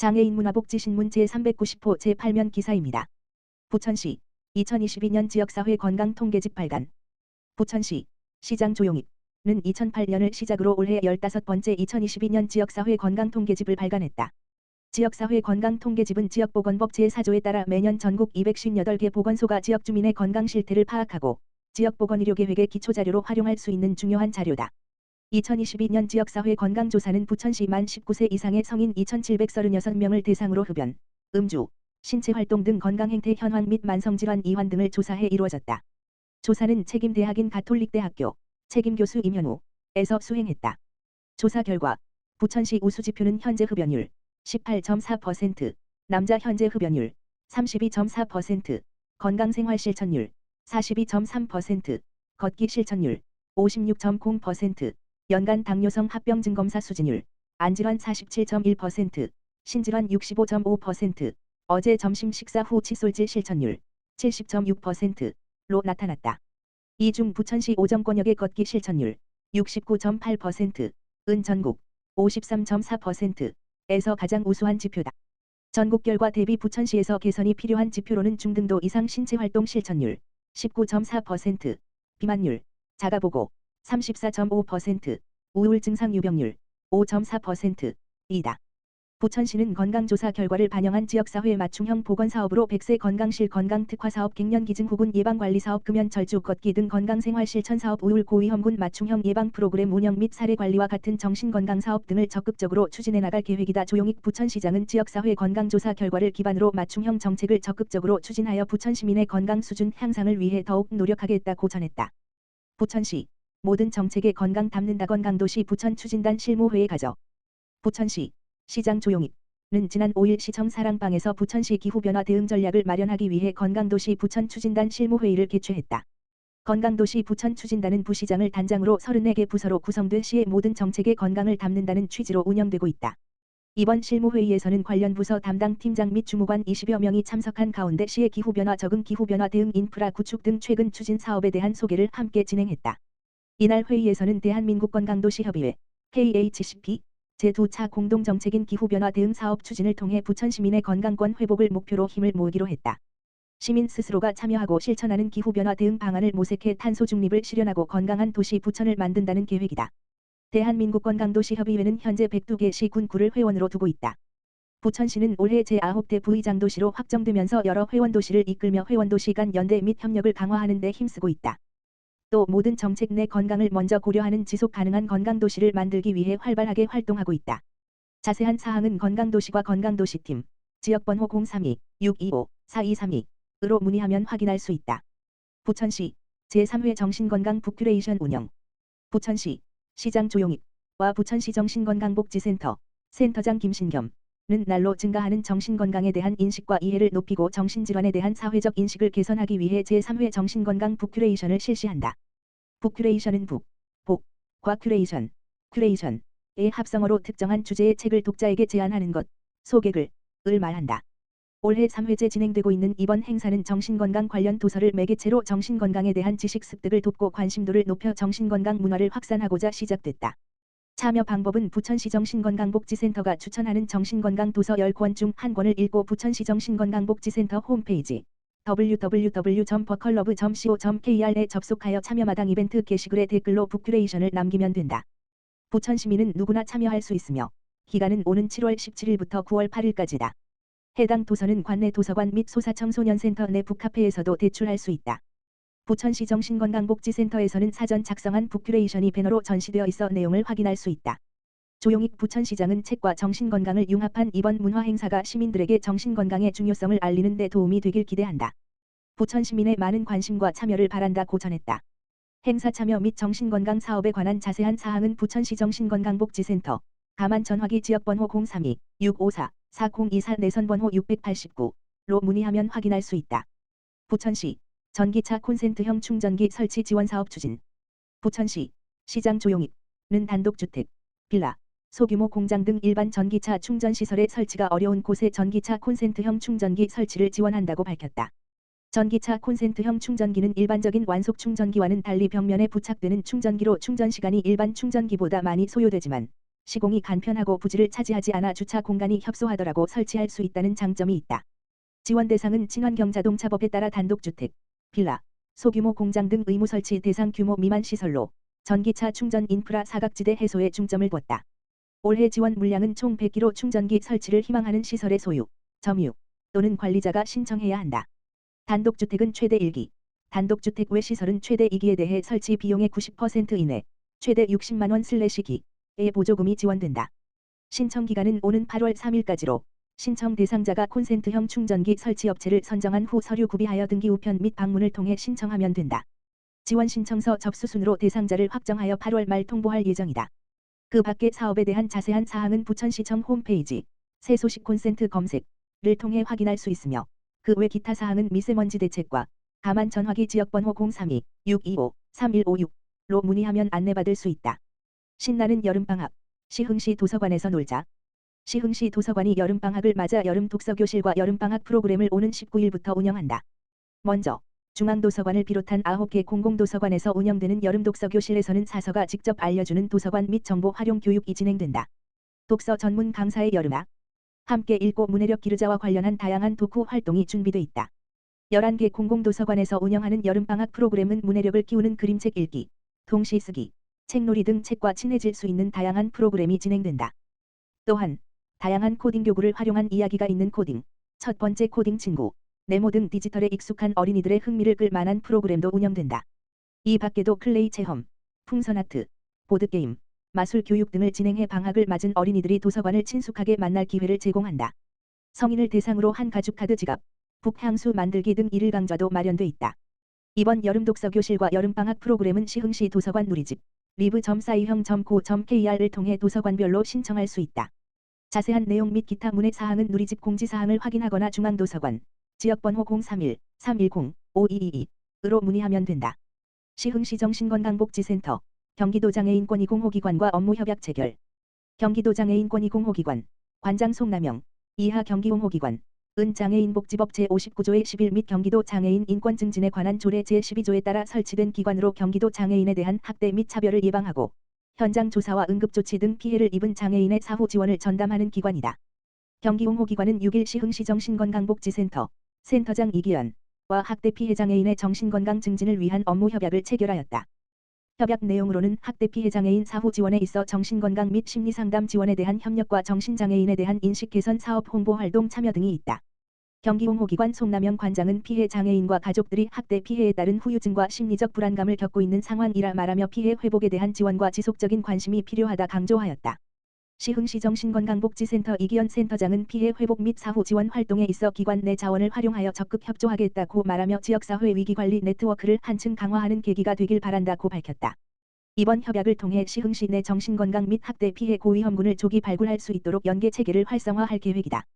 장애인 문화복지신문 제390호 제8면 기사입니다. 부천시 2022년 지역사회 건강통계집 발간 부천시 시장 조용입는 2008년을 시작으로 올해 15번째 2022년 지역사회 건강통계집을 발간했다. 지역사회 건강통계집은 지역보건법 제4조에 따라 매년 전국 258개 보건소가 지역 주민의 건강 실태를 파악하고 지역보건의료계획의 기초자료로 활용할 수 있는 중요한 자료다. 2022년 지역사회 건강조사는 부천시 만 19세 이상의 성인 2,736명을 대상으로 흡연, 음주, 신체활동 등 건강행태 현황 및 만성질환 이환 등을 조사해 이루어졌다. 조사는 책임대학인 가톨릭대학교 책임교수 임현우 에서 수행했다. 조사 결과 부천시 우수지표는 현재 흡연율 18.4%, 남자 현재 흡연율 32.4%, 건강생활 실천율 42.3%, 걷기 실천율 56.0%, 연간 당뇨성 합병 증 검사 수진율, 안질환 47.1%, 신질환 65.5%, 어제 점심 식사 후 칫솔질 실천율 70.6%로 나타났다. 이 중 부천시 오정권역의 걷기 실천율 69.8%, 은 전국 53.4%에서 가장 우수한 지표다. 전국 결과 대비 부천시에서 개선이 필요한 지표로는 중등도 이상 신체활동 실천율 19.4%, 비만율, 자가보고 34.5%, 우울 증 상 유병률 5.4%, 이다. 부천시는 건강조사 결과를 반영한 지역사회 맞춤형 보건사업으로 100세 건강실 건강특화사업 갱년기증 후군 예방관리사업 금연철주 걷기 등 건강생활 실천사업 우울 고위험군 맞춤형 예방 프로그램 운영 및 사례관리와 같은 정신건강사업 등을 적극적으로 추진해 나갈 계획이다. 조용익 부천시장은 지역사회 건강조사 결과를 기반으로 맞춤형 정책을 적극적으로 추진하여 부천시민의 건강 수준 향상을 위해 더욱 노력하겠다고 전했다. 부천시 모든 정책에 건강 담는다 건 강도시 부천 추진단 실무회의 가져 부천시 시장 조용익는 지난 5일 시청 사랑방에서 부천시 기후변화 대응 전략을 마련하기 위해 건강도시 부천 추진단 실무회의를 개최했다. 건강도시 부천 추진단은 부시장을 단장으로 34개 부서로 구성돼 시의 모든 정책에 건강을 담는다는 취지로 운영되고 있다. 이번 실무회의에서는 관련 부서 담당 팀장 및 주무관 20여 명이 참석한 가운데 시의 기후변화 적응 기후변화 대응 인프라 구축 등 최근 추진 사업에 대한 소개를 함께 진행했다. 이날 회의에서는 대한민국 건강도시협의회 KHCP 제2차 공동정책인 기후변화 대응 사업 추진을 통해 부천 시민의 건강권 회복을 목표로 힘을 모으기로 했다. 시민 스스로가 참여하고 실천하는 기후변화 대응 방안을 모색해 탄소 중립을 실현하고 건강한 도시 부천을 만든다는 계획이다. 대한민국 건강도시협의회는 현재 102개 시 군 구를 회원으로 두고 있다. 부천시는 올해 제9대 부의장 도시로 확정되면서 여러 회원도시를 이끌며 회원도시 간 연대 및 협력을 강화하는 데 힘쓰고 있다. 또 모든 정책 내 건강을 먼저 고려하는 지속 가능한 건강도시를 만들기 위해 활발하게 활동하고 있다. 자세한 사항은 건강도시과 건강도시팀, 지역번호 032-625-4232으로 문의하면 확인할 수 있다. 부천시 제3회 정신건강 북큐레이션 운영 부천시 시장 조용익과 부천시 정신건강복지센터 센터장 김신겸 는 날로 증가하는 정신건강에 대한 인식과 이해를 높이고 정신질환에 대한 사회적 인식을 개선하기 위해 제3회 정신건강 북큐레이션을 실시한다. 북큐레이션은 북, 복, 과 큐레이션, 큐레이션의 합성어로 특정한 주제의 책을 독자에게 제안하는 것, 소개글, 을 말한다. 올해 3회째 진행되고 있는 이번 행사는 정신건강 관련 도서를 매개체로 정신건강에 대한 지식 습득을 돕고 관심도를 높여 정신건강 문화를 확산하고자 시작됐다. 참여 방법은 부천시 정신건강복지센터가 추천하는 정신건강 도서 10권 중 한 권을 읽고 부천시 정신건강복지센터 홈페이지 www.버컬러브.co.kr에 접속하여 참여마당 이벤트 게시글에 댓글로 북큐레이션을 남기면 된다. 부천 시민은 누구나 참여할 수 있으며 기간은 오는 7월 17일부터 9월 8일까지다. 해당 도서는 관내 도서관 및 소사청소년센터 내 북카페에서도 대출할 수 있다. 부천시 정신건강복지센터에서는 사전 작성한 북큐레이션이 배너로 전시되어 있어 내용을 확인할 수 있다. 조용익 부천시장은 책과 정신건강을 융합한 이번 문화행사가 시민들에게 정신건강의 중요성을 알리는 데 도움이 되길 기대한다. 부천 시민의 많은 관심과 참여를 바란다고 전했다. 행사 참여 및 정신건강 사업에 관한 자세한 사항은 부천시 정신건강복지센터 가만 전화기 지역번호 032-654-4024 내선번호 689로 문의하면 확인할 수 있다. 부천시 전기차 콘센트형 충전기 설치 지원 사업 추진. 부천시 시장 조용익는 단독주택, 빌라, 소규모 공장 등 일반 전기차 충전 시설의 설치가 어려운 곳에 전기차 콘센트형 충전기 설치를 지원한다고 밝혔다. 전기차 콘센트형 충전기는 일반적인 완속 충전기와는 달리 벽면에 부착되는 충전기로 충전 시간이 일반 충전기보다 많이 소요되지만 시공이 간편하고 부지를 차지하지 않아 주차 공간이 협소하더라고 설치할 수 있다는 장점이 있다. 지원 대상은 친환경 자동차법에 따라 단독주택, 빌라, 소규모 공장 등 의무 설치 대상 규모 미만 시설로 전기차 충전 인프라 사각지대 해소에 중점을 뒀다. 올해 지원 물량은 총 100km 충전기 설치를 희망하는 시설의 소유, 점유 또는 관리자가 신청해야 한다. 단독주택은 최대 1기, 단독주택 외 시설은 최대 2기에 대해 설치 비용의 90% 이내, 최대 60만 원 슬래시기의 보조금이 지원된다. 신청 기간은 오는 8월 3일까지로 신청 대상자가 콘센트형 충전기 설치 업체를 선정한 후 서류 구비하여 등기 우편 및 방문을 통해 신청하면 된다. 지원 신청서 접수 순으로 대상자를 확정하여 8월 말 통보할 예정이다. 그 밖의 사업에 대한 자세한 사항은 부천시청 홈페이지 새 소식 콘센트 검색을 통해 확인할 수 있으며 그 외 기타 사항은 미세먼지 대책과 가만 전화기 지역번호 032-625-3156로 문의하면 안내받을 수 있다. 신나는 여름방학 시흥시 도서관에서 놀자 시흥시 도서관이 여름방학을 맞아 여름 독서교실과 여름방학 프로그램을 오는 19일부터 운영한다. 먼저 중앙도서관을 비롯한 9개 공공도서관에서 운영되는 여름 독서교실에서는 사서가 직접 알려주는 도서관 및 정보 활용 교육이 진행된다. 독서 전문 강사의 여름학 함께 읽고 문해력 기르자와 관련한 다양한 독후 활동이 준비돼 있다. 11개 공공도서관에서 운영하는 여름방학 프로그램은 문해력을 키우는 그림책 읽기, 동시 쓰기, 책놀이 등 책과 친해질 수 있는 다양한 프로그램이 진행된다. 또한 다양한 코딩 교구를 활용한 이야기가 있는 코딩, 첫 번째 코딩 친구, 네모 등 디지털에 익숙한 어린이들의 흥미를 끌 만한 프로그램도 운영된다. 이 밖에도 클레이 체험, 풍선 아트, 보드게임, 마술 교육 등을 진행해 방학을 맞은 어린이들이 도서관을 친숙하게 만날 기회를 제공한다. 성인을 대상으로 한 가죽 카드 지갑, 북향수 만들기 등 일일 강좌도 마련돼 있다. 이번 여름 독서 교실과 여름 방학 프로그램은 시흥시 도서관 누리집 live.사이형.co.kr을 통해 도서관별로 신청할 수 있다. 자세한 내용 및 기타 문의 사항은 누리집 공지사항을 확인하거나 중앙도서관 지역번호 031-310-5222으로 문의하면 된다. 시흥시 정신건강복지센터 경기도 장애 인권익 공호기관과 업무 협약 체결 경기도 장애 인권익 공호기관 관장 송남영 이하 경기공호기관 은 장애인복지법 제59조의 11 및 경기도 장애인 인권 증진에 관한 조례 제12조에 따라 설치된 기관으로 경기도 장애인에 대한 학대 및 차별을 예방하고 현장 조사와 응급조치 등 피해를 입은 장애인의 사후 지원을 전담하는 기관이다. 경기공호기관은 6일 시흥시 정신건강복지센터 센터장 이기현와 학대 피해 장애인의 정신건강 증진을 위한 업무 협약을 체결하였다. 협약 내용으로는 학대 피해 장애인 사후 지원에 있어 정신건강 및 심리상담 지원에 대한 협력과 정신장애인에 대한 인식 개선 사업 홍보 활동 참여 등이 있다. 경기홍호기관 송남영 관장은 피해 장애인과 가족들이 학대 피해에 따른 후유증과 심리적 불안감을 겪고 있는 상황이라 말하며 피해 회복에 대한 지원과 지속적인 관심이 필요하다 강조하였다. 시흥시 정신건강복지센터 이기현 센터장은 피해 회복 및 사후 지원 활동에 있어 기관 내 자원을 활용하여 적극 협조하겠다고 말하며 지역사회 위기관리 네트워크를 한층 강화하는 계기가 되길 바란다고 밝혔다. 이번 협약을 통해 시흥시 내 정신건강 및 학대 피해 고위험군을 조기 발굴할 수 있도록 연계 체계를 활성화할 계획이다.